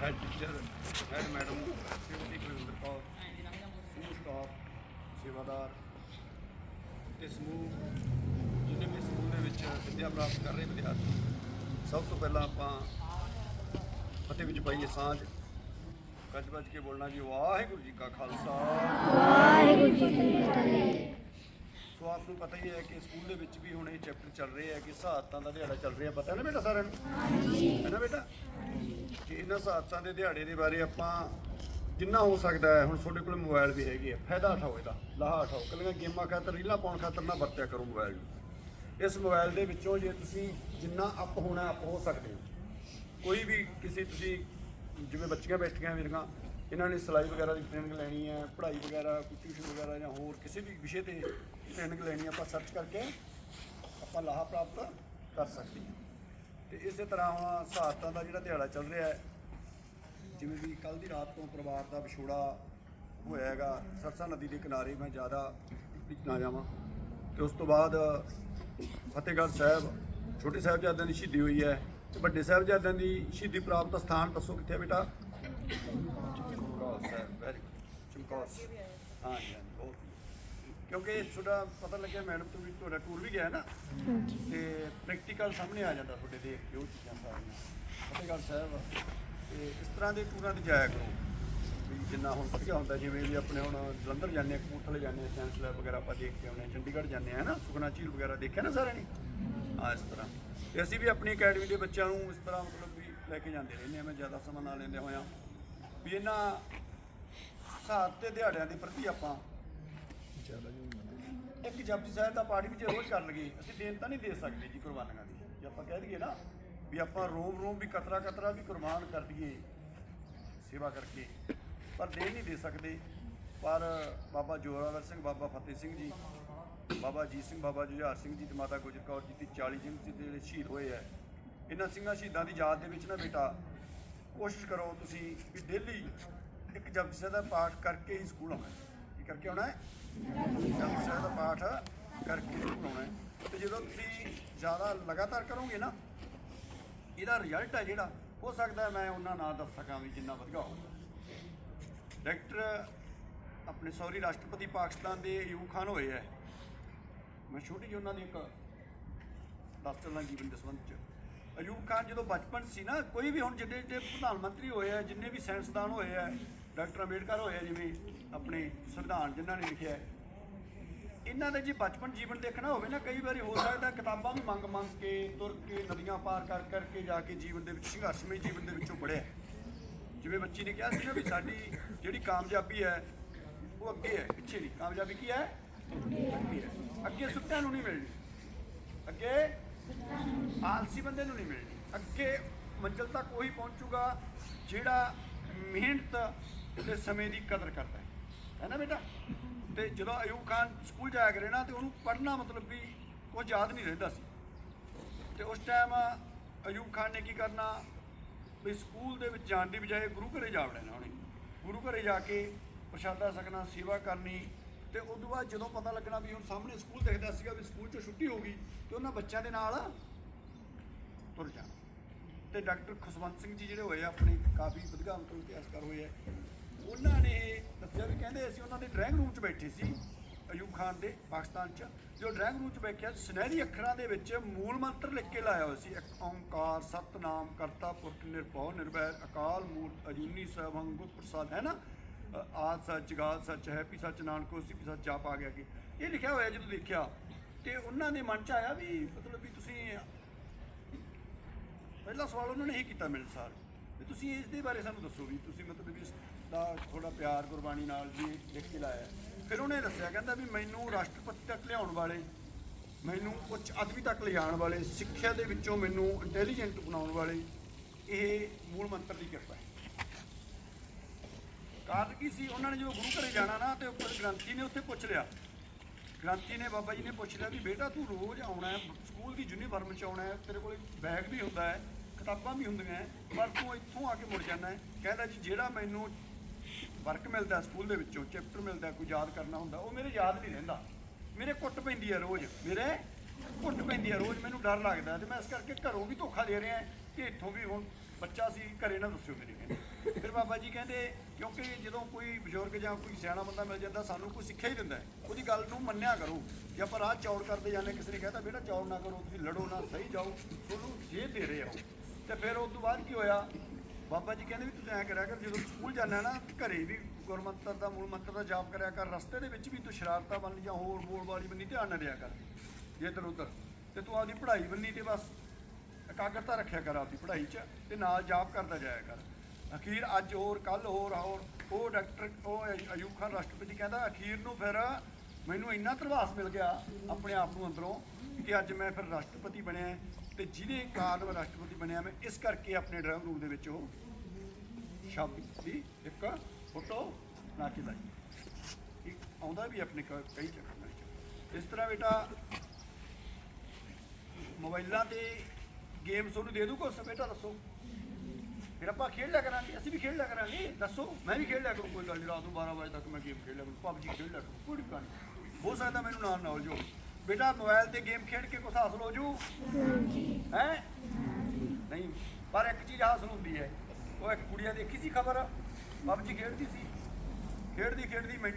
Head teacher head madam Shrimati Kulwinder Kaur ਸਮੂਹ staff ਸੇਵਾਦਾਰ। ਤੇ ਸਮੂਹ ਜਿੰਨੇ ਵੀ ਸਕੂਲ ਦੇ ਵਿੱਚ ਵਿੱਦਿਆ ਪ੍ਰਾਪਤ ਕਰ ਰਹੇ ਵਿਦਿਆਰਥੀ, ਸਭ ਤੋਂ ਪਹਿਲਾਂ ਆਪਾਂ ਫਤਿਹ ਵਿੱਚ ਪਾਈਏ ਸਾਂਝ। ਗੱਜ ਵੱਜ ਕੇ ਬੋਲਣਾ ਜੀ, ਵਾਹਿਗੁਰੂ ਜੀ ਕਾ ਖਾਲਸਾ। ਵਾਹਿਗੁਰੂ ਜੀ ਕੀ ਫਤਿਹ। ਆਪ ਨੂੰ ਪਤਾ ਹੀ ਹੈ ਕਿ ਸਕੂਲ ਦੇ ਵਿੱਚ ਵੀ ਹੁਣ ਇਹ ਚੈਪਟਰ ਚੱਲ ਰਹੇ ਹੈ ਕਿ ਸਹਾਇਤਾਂ ਦਾ ਦਿਹਾੜਾ ਚੱਲ ਰਿਹਾ। ਪਤਾ ਹੈ ਨਾ ਬੇਟਾ ਸਾਰਿਆਂ ਨੂੰ? ਹੈ ਨਾ ਬੇਟਾ? ਕਿ ਇਹਨਾਂ ਸਹਾਇਤਾਂ ਦੇ ਦਿਹਾੜੇ ਦੇ ਬਾਰੇ ਆਪਾਂ ਜਿੰਨਾ ਹੋ ਸਕਦਾ ਹੈ, ਹੁਣ ਤੁਹਾਡੇ ਕੋਲ ਮੋਬਾਈਲ ਵੀ ਹੈਗੇ ਆ ਫਾਇਦਾ ਉਠਾਓ ਇਹਦਾ, ਲਾਹਾ ਉਠਾਓ। ਕੱਲੀਆਂ ਗੇਮਾਂ ਖਾਤਰ ਰੀਲਾਂ ਪਾਉਣ ਖਾਤਰ ਨਾ ਵਰਤਿਆ ਕਰੋ ਮੋਬਾਈਲ ਨੂੰ। ਇਸ ਮੋਬਾਈਲ ਦੇ ਵਿੱਚੋਂ ਜੇ ਤੁਸੀਂ ਜਿੰਨਾ ਅਪ ਹੋਣਾ ਅਪ ਹੋ ਸਕਦੇ ਹੋ। ਕੋਈ ਵੀ ਕਿਸੇ ਤੁਸੀਂ, ਜਿਵੇਂ ਬੱਚੀਆਂ ਬੈਠੀਆਂ ਮੇਰੀਆਂ ਇਹਨਾਂ ਨੇ ਸਿਲਾਈ ਵਗੈਰਾ ਦੀ ਟ੍ਰੇਨਿੰਗ ਲੈਣੀ ਹੈ, ਪੜ੍ਹਾਈ ਵਗੈਰਾ, ਕੋਈ ਟਿਊਸ਼ਨ ਵਗੈਰਾ ਜਾਂ ਹੋਰ ਕਿਸੇ ਵੀ ਵਿਸ਼ੇ ਤੇ ਟ੍ਰੇਨਿੰਗ ਲੈਣੀ ਹੈ, ਆਪਾਂ ਸਰਚ ਕਰਕੇ ਆਪਾਂ ਲਾਹਾ ਪ੍ਰਾਪਤ ਕਰ ਸਕਦੇ ਹਾਂ। ਤੇ ਇਸੇ ਤਰ੍ਹਾਂ ਹੁਣ ਸਹਾਇਤਾ ਦਾ ਜਿਹੜਾ ਦਿਹਾੜਾ ਚੱਲ ਰਿਹਾ ਹੈ, ਜਿਵੇਂ ਵੀ ਕੱਲ ਦੀ ਰਾਤ ਤੋਂ ਪਰਿਵਾਰ ਦਾ ਵਿਛੋੜਾ ਹੋਇਆ ਹੈਗਾ, ਸਰਸਾ ਨਦੀ ਦੇ ਕਿਨਾਰੇ ਮੈਂ ਜ਼ਿਆਦਾ ਵਿੱਚ ਨਾ ਜਾਵਾਂ। ਤੇ ਉਸ ਤੋਂ ਬਾਅਦ ਫਤਿਹਗੜ੍ਹ ਸਾਹਿਬ, ਛੋਟੇ ਸਾਹਿਬਜ਼ਾਦਿਆਂ ਦੀ ਸ਼ਹੀਦੀ ਹੋਈ ਹੈ ਤੇ ਵੱਡੇ ਸਾਹਿਬਜ਼ਾਦਿਆਂ ਦੀ ਸ਼ਹੀਦੀ ਪ੍ਰਾਪਤ ਸਥਾਨ ਦੱਸੋ ਕਿੱਥੇ ਬੇਟਾ? ਸਾਹਿਬ ਵੈਰੀ ਚਮਕੌਰ ਸਾਹਿਬ। ਹਾਂ ਜੀ ਹਾਂ ਜੀ, ਬਹੁਤ ਕਿਉਂਕਿ ਤੁਹਾਡਾ ਪਤਾ ਲੱਗਿਆ ਮੈਡਮ ਤੋਂ ਵੀ ਤੁਹਾਡਾ ਟੂਰ ਵੀ ਗਿਆ ਹੈ ਨਾ ਤੇ ਪ੍ਰੈਕਟੀਕਲ ਸਾਹਮਣੇ ਆ ਜਾਂਦਾ ਤੁਹਾਡੇ ਦੇਖ ਕੇ ਉਹ ਚੀਜ਼ਾਂ ਸਾਰੀਆਂ ਫਤਿਹਗੜ੍ਹ ਸਾਹਿਬ ਤੇ ਇਸ ਤਰ੍ਹਾਂ ਦੇ ਟੂਰਾਂ ਤੇ ਜਾਇਆ ਕਰੋ ਵੀ ਜਿੰਨਾ ਹੁਣ ਵਧੀਆ ਹੁੰਦਾ ਜਿਵੇਂ ਵੀ ਆਪਣੇ ਹੁਣ ਜਲੰਧਰ ਜਾਂਦੇ ਆ ਕਪੂਰਥਲੇ ਜਾਂਦੇ ਆ ਸਾਇੰਸ ਲੈਬ ਵਗੈਰਾ ਆਪਾਂ ਦੇਖ ਕੇ ਆਉਂਦੇ ਆ ਚੰਡੀਗੜ੍ਹ ਜਾਂਦੇ ਆ ਨਾ ਸੁਖਨਾ ਝੀਲ ਵਗੈਰਾ ਦੇਖਿਆ ਨਾ ਸਾਰਿਆਂ ਨੇ ਹਾਂ ਇਸ ਤਰ੍ਹਾਂ ਤੇ ਅਸੀਂ ਵੀ ਆਪਣੀ ਅਕੈਡਮੀ ਦੇ ਬੱਚਿਆਂ ਨੂੰ ਇਸ ਤਰ੍ਹਾਂ ਮਤਲਬ ਵੀ ਲੈ ਕੇ ਜਾਂਦੇ ਰਹਿੰਦੇ ਆ ਮੈਂ ਜ਼ਿਆਦਾ ਸਮਾਂ ਨਾ ਲੈਂਦੇ ਹੋਇਆ ਵੀ ਇਹਨਾਂ ਸਾਥ ਤੇ ਦਿਹਾੜਿਆਂ ਦੇ ਪ੍ਰਤੀ ਆਪਾਂ ਇੱਕ ਜਪਜੀ ਸਾਹਿਬ ਦਾ ਪਾਠ ਵੀ ਜੇ ਰੋਜ਼ ਕਰ ਲਈਏ ਅਸੀਂ ਦੇਣ ਤਾਂ ਨਹੀਂ ਦੇ ਸਕਦੇ ਜੀ ਕੁਰਬਾਨੀਆਂ ਦੀ। ਜੇ ਆਪਾਂ ਕਹਿ ਦਈਏ ਨਾ ਵੀ ਆਪਾਂ ਰੋਮ ਰੋਮ ਵੀ ਕਤਰਾ ਕਤਰਾ ਵੀ ਕੁਰਬਾਨ ਕਰ ਦਈਏ ਸੇਵਾ ਕਰਕੇ ਪਰ ਦੇ ਨਹੀਂ ਦੇ ਸਕਦੇ। ਪਰ ਬਾਬਾ ਜੋਰਾਵਰ ਸਿੰਘ ਬਾਬਾ ਫਤਿਹ ਸਿੰਘ ਜੀ ਬਾਬਾ ਜੀਤ ਸਿੰਘ ਬਾਬਾ ਜੁਝਾਰ ਸਿੰਘ ਜੀ ਤੇ ਮਾਤਾ ਗੁਜਰ ਕੌਰ ਜੀ ਦੀ 40 ਸਿੰਘ ਜੀ ਦੇ ਜਿਹੜੇ ਸ਼ਹੀਦ ਹੋਏ ਆ। ਇਹਨਾਂ ਸਿੰਘਾਂ ਸ਼ਹੀਦਾਂ ਦੀ ਯਾਦ ਦੇ ਵਿੱਚ ਨਾ ਬੇਟਾ ਕੋਸ਼ਿਸ਼ ਕਰੋ ਤੁਸੀਂ ਵੀ ਡੇਲੀ ਇੱਕ ਜਪਜੀ ਸਾਹਿਬ ਦਾ ਪਾਠ ਕਰਕੇ ਹੀ ਸਕੂਲ ਆਉਣਾ ਹੈ। ਕੀ ਕਰਕੇ ਆਉਣਾ ਹੈ? ਜਪਜੀ ਸਾਹਿਬ ਦਾ ਪਾਠ ਕਰਕੇ ਸਕੂਲ ਆਉਣਾ ਹੈ। ਤੇ ਜਦੋਂ ਤੁਸੀਂ ਜ਼ਿਆਦਾ ਲਗਾਤਾਰ ਕਰੋਗੇ ਨਾ, ਇਹਦਾ ਰਿਜ਼ਲਟ ਹੈ ਜਿਹੜਾ, ਹੋ ਸਕਦਾ ਮੈਂ ਉਹਨਾਂ ਨਾ ਦੱਸ ਸਕਾਂ ਵੀ ਜਿੰਨਾ ਵਧੀਆ ਹੋਊਗਾ। ਡਾਇਰੈਕਟਰ ਆਪਣੇ ਸੌਰੀ ਰਾਸ਼ਟਰਪਤੀ ਪਾਕਿਸਤਾਨ ਦੇ ਯੂ ਖਾਨ ਹੋਏ ਹੈ। ਮੈਂ ਛੋਟੀ ਜਿਹੀ ਉਹਨਾਂ ਦੀ ਇੱਕ ਦੱਸ ਚੱਲਾਂ ਜੀਵਨ ਦੇ ਸੰਬੰਧ ਚ। ਅਯੂਬ ਖਾਨ ਜਦੋਂ ਬਚਪਨ ਸੀ ਨਾ, ਕੋਈ ਵੀ ਹੁਣ ਜਿੰਨੇ ਜਿਹੜੇ ਪ੍ਰਧਾਨ ਮੰਤਰੀ ਹੋਏ ਆ, ਜਿੰਨੇ ਵੀ ਸਾਇੰਸਦਾਨ ਹੋਏ ਆ, ਡਾਕਟਰ ਅੰਬੇਡਕਰ ਹੋਏ ਆ, ਜਿਵੇਂ ਆਪਣੇ ਸੰਵਿਧਾਨ ਜਿਨ੍ਹਾਂ ਨੇ ਲਿਖਿਆ ਇਹਨਾਂ ਦਾ ਜੇ ਬਚਪਨ ਜੀਵਨ ਦੇਖਣਾ ਹੋਵੇ ਨਾ, ਕਈ ਵਾਰੀ ਹੋ ਸਕਦਾ ਕਿਤਾਬਾਂ ਵੀ ਮੰਗ ਮੰਗ ਕੇ ਤੁਰ ਕੇ ਨਦੀਆਂ ਪਾਰ ਕਰ ਕਰਕੇ ਜਾ ਕੇ ਜੀਵਨ ਦੇ ਵਿੱਚ, ਸੰਘਰਸ਼ਮਈ ਜੀਵਨ ਦੇ ਵਿੱਚੋਂ ਪੜਿਆ ਜਿਵੇਂ ਬੱਚੀ ਨੇ ਕਿਹਾ ਸੀ ਨਾ ਵੀ ਸਾਡੀ ਜਿਹੜੀ ਕਾਮਯਾਬੀ ਹੈ, ਉਹ ਅੱਗੇ ਹੈ, ਪਿੱਛੇ ਨਹੀਂ। ਕਾਮਯਾਬੀ ਕੀ ਹੈ? ਅੱਗੇ ਹੈ। ਅੱਗੇ ਸੁੱਤਿਆਂ ਨੂੰ ਨਹੀਂ ਮਿਲਣੀ। ਅੱਗੇ ਆਲਸੀ ਬੰਦੇ ਨੂੰ ਨਹੀਂ ਮਿਲਣੀ। ਅੱਗੇ ਮੰਜ਼ਿਲ ਤੱਕ ਉਹੀ ਪਹੁੰਚੂਗਾ ਜਿਹੜਾ ਮਿਹਨਤ ਤੇ ਸਮੇਂ ਦੀ ਕਦਰ ਕਰਦਾ ਹੈ। ਹੈ ਨਾ ਬੇਟਾ? ਤੇ ਜਦੋਂ ਅਯੂਬ ਖਾਨ ਸਕੂਲ ਜਾਇਆ ਕਰੇ ਨਾ, ਤੇ ਉਹਨੂੰ ਪੜ੍ਹਨਾ ਮਤਲਬ ਵੀ ਕੁਝ ਯਾਦ ਨਹੀਂ ਰਹਿੰਦਾ ਸੀ। ਤੇ ਉਸ ਟਾਈਮ ਅਯੂਬ ਖਾਨ ਨੇ ਕੀ ਕਰਨਾ? ਵੀ ਸਕੂਲ ਦੇ ਵਿੱਚ ਜਾਣ ਦੀ ਬਜਾਏ ਗੁਰੂ ਘਰੇ ਜਾ ਵੜਨਾ ਉਹਨੇ। ਗੁਰੂ ਘਰੇ ਜਾ ਕੇ ਪ੍ਰਸ਼ਾਦਾ ਸਕਣਾ ਸੇਵਾ ਕਰਨੀ, ਤੇ ਉਸ ਤੋਂ ਬਾਅਦ ਜਦੋਂ ਪਤਾ ਲੱਗਣਾ ਵੀ ਹੁਣ ਸਾਹਮਣੇ ਸਕੂਲ ਦਿਖਦਾ ਸੀਗਾ ਵੀ ਸਕੂਲ 'ਚੋਂ ਛੁੱਟੀ ਹੋ ਗਈ, ਤੇ ਉਹਨਾਂ ਬੱਚਿਆਂ ਦੇ ਨਾਲ ਤੁਰ ਜਾਣਾ। ਤੇ ਡਾਕਟਰ ਖੁਸ਼ਵੰਤ ਸਿੰਘ ਜੀ ਜਿਹੜੇ ਹੋਏ ਆ ਆਪਣੇ ਕਾਫੀ ਵਧੀਆ ਮਤਲਬ ਇਤਿਹਾਸਕਾਰ ਹੋਏ ਆ ਉਹਨਾਂ ਨੇ ਦੱਸਿਆ ਵੀ ਕਹਿੰਦੇ ਅਸੀਂ ਉਹਨਾਂ ਦੇ ਡਰਾਇੰਗ ਰੂਮ 'ਚ ਬੈਠੇ ਸੀ ਅਯੂਬ ਖਾਨ ਦੇ ਪਾਕਿਸਤਾਨ 'ਚ। ਜੋ ਡਰਾਇੰਗ ਰੂਮ 'ਚ ਬੈਠਿਆ ਸੁਨਹਿਰੀ ਅੱਖਰਾਂ ਦੇ ਵਿੱਚ ਮੂਲ ਮੰਤਰ ਲਿਖ ਕੇ ਲਾਇਆ ਹੋਇਆ ਸੀ ਇੱਕ ਓੰਕਾਰ ਸਤਨਾਮ ਕਰਤਾ ਪੁਰਖ ਨਿਰਭਉ ਨਿਰਵੈਰ ਅਕਾਲ ਮੂਰਤ ਅਜੂਨੀ ਸਭੰ ਪ੍ਰਸਾਦ ਹੈ ਨਾ? ਅ, ਆਦ ਸੱਚ ਗਾਦ ਸੱਚ ਹੈ ਪੀ ਸੱਚ ਨਾਨਕੋ ਸੀ ਪੀ ਸੱਚ ਜਾਪ ਆ ਗਿਆ ਕਿ ਇਹ ਲਿਖਿਆ ਹੋਇਆ ਜਦੋਂ ਦੇਖਿਆ ਤੇ ਉਹਨਾਂ ਦੇ ਮਨ 'ਚ ਆਇਆ ਵੀ ਮਤਲਬ ਵੀ ਤੁਸੀਂ ਪਹਿਲਾ ਸਵਾਲ ਉਹਨਾਂ ਨੇ ਇਹ ਕੀਤਾ ਮੇਰੇ ਸਾਰ ਵੀ ਤੁਸੀਂ ਇਸ ਦੇ ਬਾਰੇ ਸਾਨੂੰ ਦੱਸੋ ਵੀ ਤੁਸੀਂ ਮਤਲਬ ਵੀ ਇਸ ਦਾ ਥੋੜਾ ਪਿਆਰ ਗੁਰਬਾਣੀ ਨਾਲ ਵੀ ਲਿਖ ਕੇ ਲਾਇਆ। ਫਿਰ ਉਹਨੇ ਦੱਸਿਆ, ਕਹਿੰਦਾ ਵੀ ਮੈਨੂੰ ਰਾਸ਼ਟਰਪਤੀ ਤੱਕ ਲਿਆਉਣ ਵਾਲੇ, ਮੈਨੂੰ ਉੱਚ ਅਦਬੀ ਤੱਕ ਲਿਜਾਣ ਵਾਲੇ, ਸਿੱਖਿਆ ਦੇ ਵਿੱਚੋਂ ਮੈਨੂੰ ਇੰਟੈਲੀਜੈਂਟ ਬਣਾਉਣ ਵਾਲੇ, ਇਹ ਮੂਲ ਮੰਤਰ ਦੀ ਕਿਰਪਾ ਹੈ। ਕਾਰਨ ਕੀ ਸੀ? ਉਹਨਾਂ ਨੇ ਜਦੋਂ ਗੁਰੂ ਘਰੇ ਜਾਣਾ ਨਾ, ਤੇ ਉੱਪਰ ਗ੍ਰੰਥੀ ਨੇ ਉੱਥੇ ਪੁੱਛ ਲਿਆ। ਗ੍ਰੰਥੀ ਨੇ, ਬਾਬਾ ਜੀ ਨੇ ਪੁੱਛ ਲਿਆ ਵੀ ਬੇਟਾ ਤੂੰ ਰੋਜ਼ ਆਉਣਾ ਹੈ, ਸਕੂਲ ਦੀ ਯੂਨੀਫਾਰਮ ਚ ਆਉਣਾ ਹੈ, ਤੇਰੇ ਕੋਲ ਬੈਗ ਵੀ ਹੁੰਦਾ ਹੈ ਕਿਤਾਬਾਂ ਵੀ ਹੁੰਦੀਆਂ ਹੈ, ਪਰ ਤੂੰ ਇੱਥੋਂ ਆ ਕੇ ਮੁੜ ਜਾਂਦਾ ਹੈ ਕਹਿੰਦਾ ਜੀ ਜਿਹੜਾ ਮੈਨੂੰ ਵਰਕ ਮਿਲਦਾ ਸਕੂਲ ਦੇ ਵਿੱਚੋਂ ਚੈਪਟਰ ਮਿਲਦਾ ਕੋਈ ਯਾਦ ਕਰਨਾ ਹੁੰਦਾ ਉਹ ਮੇਰੇ ਯਾਦ ਨਹੀਂ ਰਹਿੰਦਾ। ਮੇਰੇ ਕੁੱਟ ਪੈਂਦੀ ਹੈ ਰੋਜ਼ ਮੇਰੇ ਕੁੱਟ ਪੈਂਦੀ ਹੈ ਰੋਜ਼ ਮੈਨੂੰ ਡਰ ਲੱਗਦਾ ਤੇ ਮੈਂ ਇਸ ਕਰਕੇ ਘਰੋਂ ਵੀ ਧੋਖਾ ਦੇ ਰਿਹਾ ਕਿ ਇੱਥੋਂ ਵੀ ਹੁਣ ਬੱਚਾ ਸੀ ਘਰੇ ਨਾ ਦੱਸਿਓ ਮੇਰੇ ਕਹਿੰਦੇ ਫਿਰ ਬਾਬਾ ਜੀ ਕਹਿੰਦੇ ਕਿਉਂਕਿ ਜਦੋਂ ਕੋਈ ਬਜ਼ੁਰਗ ਜਾਂ ਕੋਈ ਸਿਆਣਾ ਬੰਦਾ ਮਿਲ ਜਾਂਦਾ ਸਾਨੂੰ ਕੋਈ ਸਿੱਖਿਆ ਹੀ ਦਿੰਦਾ ਹੈ। ਉਹਦੀ ਗੱਲ ਨੂੰ ਮੰਨਿਆ ਕਰੋ। ਜੇ ਆਪਾਂ ਰਾਹ ਚੌੜ ਕਰਦੇ ਜਾਂਦੇ ਕਿਸੇ ਨੇ ਕਹਿੰਦਾ ਬੇਟਾ ਚੌੜ ਨਾ ਕਰੋ ਤੁਸੀਂ ਲੜੋ ਨਾ ਸਹੀ ਜਾਓ ਤੁਹਾਨੂੰ ਜੇ ਦੇ ਰਹੇ ਆਓ ਤੇ ਫਿਰ ਉਸ ਤੋਂ ਬਾਅਦ ਕੀ ਹੋਇਆ? ਬਾਬਾ ਜੀ ਕਹਿੰਦੇ ਵੀ ਤੁਸੀਂ ਐਂ ਕਰਿਆ ਕਰ, ਜਦੋਂ ਸਕੂਲ ਜਾਂਦਾ ਨਾ, ਘਰੇ ਵੀ ਗੁਰਮੰਤਰ ਦਾ, ਮੂਲ ਮੰਤਰ ਦਾ ਜਾਪ ਕਰਿਆ ਕਰ, ਰਸਤੇ ਦੇ ਵਿੱਚ ਵੀ ਤੂੰ ਸ਼ਰਾਰਤਾਂ ਬੰਨ ਜਾਂ ਹੋਰ ਬੋਲ ਵਾਲੀ ਬੰਨੀ ਧਿਆਨ ਨਾ ਦਿਆ ਕਰ, ਜੇ ਇੱਧਰ ਉੱਧਰ। ਤੇ ਤੂੰ ਆਪਦੀ ਪੜ੍ਹਾਈ ਬੰਨੀ ਤੇ ਬਸ ਇਕਾਗਰਤਾ ਰੱਖਿਆ ਕਰ ਆਪਦੀ ਪੜ੍ਹਾਈ 'ਚ ਤੇ ਨਾਲ ਜਾਪ ਕਰਦਾ ਜਾਇਆ ਕਰ। ਅਖੀਰ ਅੱਜ ਹੋਰ ਕੱਲ ਹੋਰ ਹੋਰ, ਉਹ ਡਾਕਟਰ, ਉਹ ਅਯ- ਅਯੂਬ ਖਾਨ ਰਾਸ਼ਟਰਪਤੀ ਕਹਿੰਦਾ, ਅਖੀਰ ਨੂੰ ਫਿਰ ਮੈਨੂੰ ਇੰਨਾ ਧਰਵਾਸ ਮਿਲ ਗਿਆ ਆਪਣੇ ਆਪ ਨੂੰ ਅੰਦਰੋਂ ਕਿ ਅੱਜ ਮੈਂ ਫਿਰ ਰਾਸ਼ਟਰਪਤੀ ਬਣਿਆ। ਤੇ ਜਿਹਦੇ ਕਾਰਨ ਮੈਂ ਰਾਸ਼ਟਰਪਤੀ ਬਣਿਆ ਮੈਂ, ਇਸ ਕਰਕੇ ਆਪਣੇ ਡਰਾਇੰਗ ਰੂਮ ਦੇ ਵਿੱਚ ਉਹ ਸ਼ਬਦ ਦੀ ਇੱਕ ਫੋਟੋ ਲਾ ਕੇ ਲਾਈ। ਇੱਕ ਆਉਂਦਾ ਵੀ ਆਪਣੇ ਕ- ਕਈ ਚੱਕਰ ਵਿੱਚ ਇਸ ਤਰ੍ਹਾਂ ਬੇਟਾ, ਮੋਬਾਈਲਾਂ ਤੇ ਗੇਮਸ ਉਹਨੂੰ ਦੇ ਦੂ ਕੁਛ, ਬੇਟਾ ਦੱਸੋ। ਫਿਰ ਆਪਾਂ ਖੇਡ ਲਿਆ ਕਰਾਂਗੇ, ਅਸੀਂ ਵੀ ਖੇਡ ਲਿਆ ਕਰਾਂਗੇ, ਦੱਸੋ। ਮੈਂ ਵੀ ਖੇਡ ਲਿਆ ਕਰੂੰ, ਕੋਈ ਗੱਲ ਨਹੀਂ, ਰਾਤ ਨੂੰ 12 ਵਜੇ ਤੱਕ ਮੈਂ ਗੇਮ ਖੇਡ ਲਿਆ ਕਰੂੰ ਪਬਜੀ ਖੇਡ ਲਿਆ ਕਰੂੰ, ਕੋਈ ਗੱਲ ਨਹੀਂ। ਹੋ ਸਕਦਾ ਮੈਨੂੰ ਨਾਲ ਨਾਲ ਜੋ ਬੇਟਾ ਮੋਬਾਈਲ ਤੇ ਗੇਮ ਖੇਡ ਕੇ ਕੁਛ ਹਾਸਲ ਹੋ ਜੂ? ਹੈ? ਨਹੀਂ, ਪਰ ਇੱਕ ਚੀਜ਼ ਹਾਸਲ ਹੁੰਦੀ ਹੈ। ਉਹ ਇੱਕ ਕੁੜੀਆਂ ਦੇਖੀ ਸੀ ਖਬਰ? ਪਬਜੀ ਖੇਡਦੀ ਸੀ। ਖੇਡਦੀ ਖੇਡਦੀ ਮੈਨੂੰ